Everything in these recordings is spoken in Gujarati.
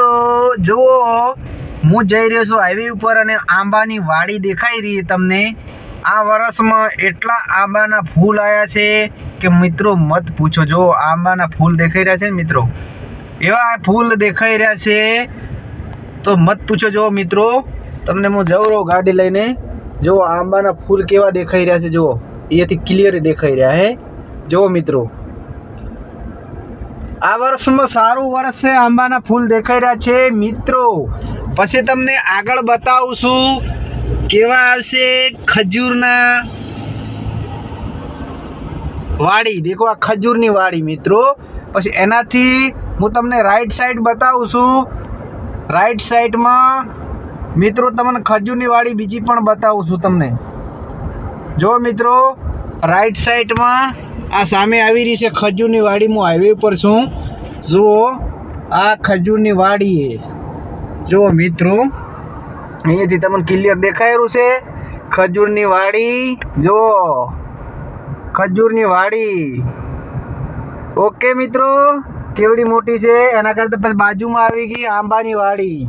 મિત્રો, જુઓ, હું જઈ રહ્યો છું હાઈવે ઉપર અને આંબાની વાડી દેખાઈ રહી તમને. આ વર્ષમાં એટલા આંબાના ફૂલ આવ્યા છે કે મિત્રો મત પૂછો. જો આંબાના ફૂલ દેખાઈ રહ્યા છે ને મિત્રો? એવા ફૂલ દેખાઈ રહ્યા છે. તો મત પૂછો જો મિત્રો. તમને હું જઉં રહું ગાડી લઈને. જો આંબાના ફૂલ કેવા દેખાઈ રહ્યા છે, જુઓ. એથી ક્લિયર દેખાઈ રહ્યા હે જુઓ મિત્રો આ વર્ષમાં સારું વર્ષ છે આંબાના ફૂલ દેખાઈ રહ્યા છે. મિત્રો, પછી તમને આગળ બતાવું છું કેવા આવશે ખજૂરના વાડી. દેખો આ ખજૂરની વાડી, મિત્રો. પછી એનાથી હું તમને રાઈટ સાઈડ બતાવું છું રાઈટ સાઈડમાં મિત્રો, તમને ખજૂરની વાડી બીજી પણ બતાવું છું તમને. જો, મિત્રો રાઈટ સાઈડમાં આ સામે આવી રહી છે ખજૂરની વાડી હું હાઈવે ઉપર છું જુઓ, આ ખજૂરની વાડી જુઓ મિત્રો, અહીંયાથી તમને ક્લિયર દેખાયેલું છે. ખજૂરની વાડી, જુઓ. ખજૂરની વાડી. ઓકે મિત્રો, કેવડી મોટી છે? એના કરતાં પછી બાજુમાં આવી ગઈ આંબાની વાડી.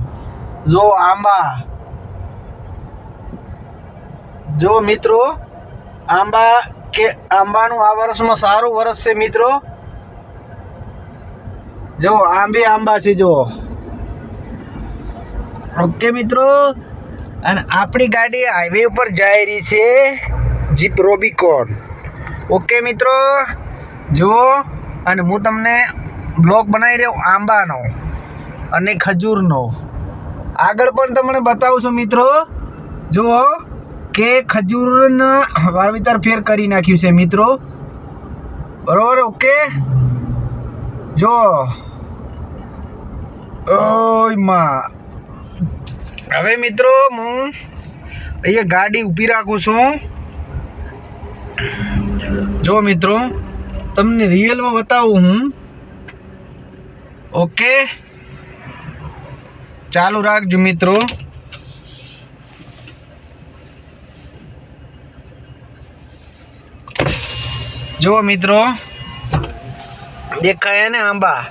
જો આંબા. જો મિત્રો, આંબા કે આંબાનું આ વર્ષમાં સારું વર્ષ છે મિત્રો. જો આંબે આંબા છે જો ઓકે, મિત્રો. અને આપણી ગાડી હાઈવે ઉપર જઈ રહી છે જીપ રોબિકોન ઓકે, મિત્રો. જુઓ, અને હું તમને બ્લોક બનાવી રહ્યો આંબાનો અને ખજૂરનો. આગળ પણ તમને બતાવું છું, મિત્રો. જુઓ. કે ખજૂરના વાવેતર ફેર કરી નાખ્યું છે, મિત્રો. બરોબર, ઓકે? જો. ઓયમાં. હવે મિત્રો, હું અહીંયા ગાડી ઊભી રાખું છું. જો મિત્રો, તમને રિયલમાં બતાવું હું. ઓકે? ચાલુ રાખજો, મિત્રો. જુઓ મિત્રો, દેખાય ને આંબા.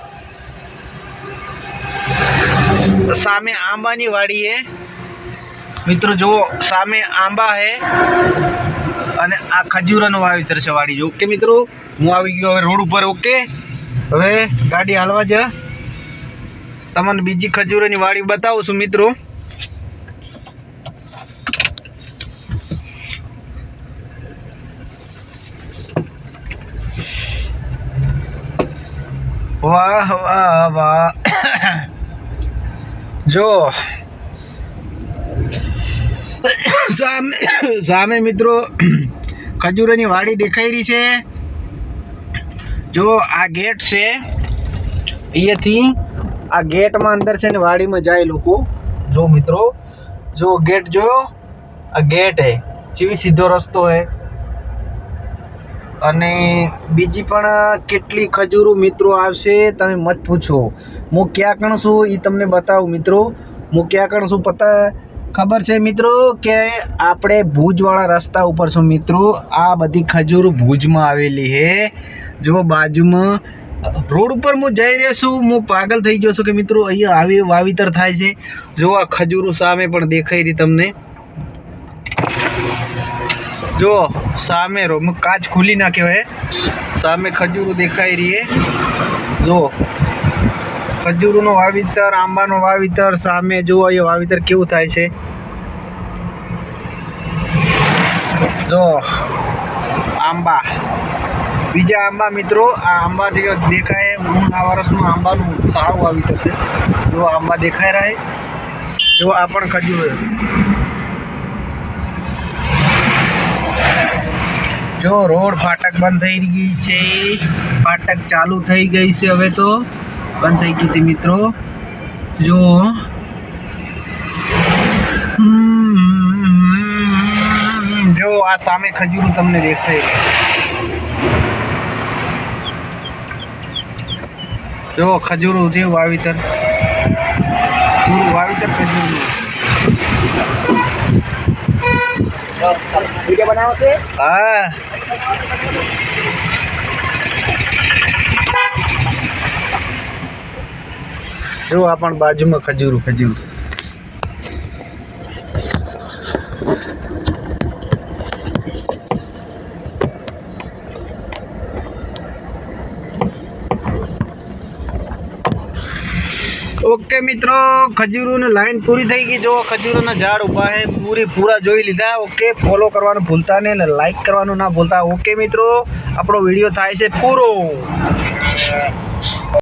સામે આંબાની વાડી હે મિત્રો જુઓ, સામે આંબા હે અને આ ખજૂરનું વાવેતર છે વાડી, જો ઓકે મિત્રો? હું આવી ગયો હવે રોડ ઉપર, ઓકે? હવે ગાડી હાલવા જ. તમને બીજી ખજૂરોની વાડી બતાવું છું મિત્રો. વાહ વાહ વાહ. જો. સામે સામે મિત્રો, ખજૂરોની વાડી દેખાઈ રહી છે. જો, આ ગેટ છે. અહીંયાથી આ ગેટમાં અંદર છે ને વાડીમાં જાય લોકો. જો મિત્રો, જો ગેટ જોયો? આ ગેટ હે. જેવી સીધો રસ્તો હે. અને બીજી પણ કેટલી ખજૂરો મિત્રો આવશે તમે મત પૂછો. હું ક્યાં કણ છું એ તમને બતાવું મિત્રો. હું ક્યાં કણ છું પતા, ખબર છે મિત્રો કે આપણે ભુજવાળા રસ્તા ઉપર છું મિત્રો. આ બધી ખજૂરો ભુજમાં આવેલી છે જો બાજુમાં, રોડ ઉપર હું જઈ રહ્યો છું. હું પાગલ થઈ ગયો છું કે મિત્રો અહીંયા આવી વાવીતર થાય છે. જો આ ખજૂરો સામે પણ દેખાઈ રહી તમને. જો, સામે રો કાચ ખુલી નાખ્યો હે. સામે ખજૂરો દેખાઈ રહી જો, ખજૂરનો વાવેતર, આંબાનું વાવેતર, સામે જુઓ એ વાવેતર કેવું થાય છે? જો, આંબા. બીજા આંબા મિત્રો, આ આંબા જે દેખાય હું આ વર્ષનું આંબાનું સારું વાવેતર છે. જો, આંબા દેખાઈ રહ્યા જો, આ પણ ખજૂર જો રોડ ફાટક બંધ થઈ ગઈ છે. ફાટક ચાલુ થઈ ગઈ છે હવે તો. બંધ થઈ ગઈ હતી મિત્રો. જો. જો આ સામે ખજૂર તમને દેખાય. જો ખજૂરો છે વાવીતર. પૂરું વાવીતર ખજૂરનું વીડિયો બનાવો છે? હા. જો આ પણ બાજુમાં ખજૂર ખજૂર. ઓકે મિત્રો, ખજૂરોની લાઈન પૂરી થઈ ગઈ. જો ખજૂરોના ઝાડ ઊભા છે. પૂરી પૂરા જોઈ લીધા. ઓકે ફોલો કરવાનું ભૂલતા નહીં અને લાઈક કરવાનું ના ભૂલતા. ઓકે મિત્રો, આપણો વીડિયો થાય છે પૂરો.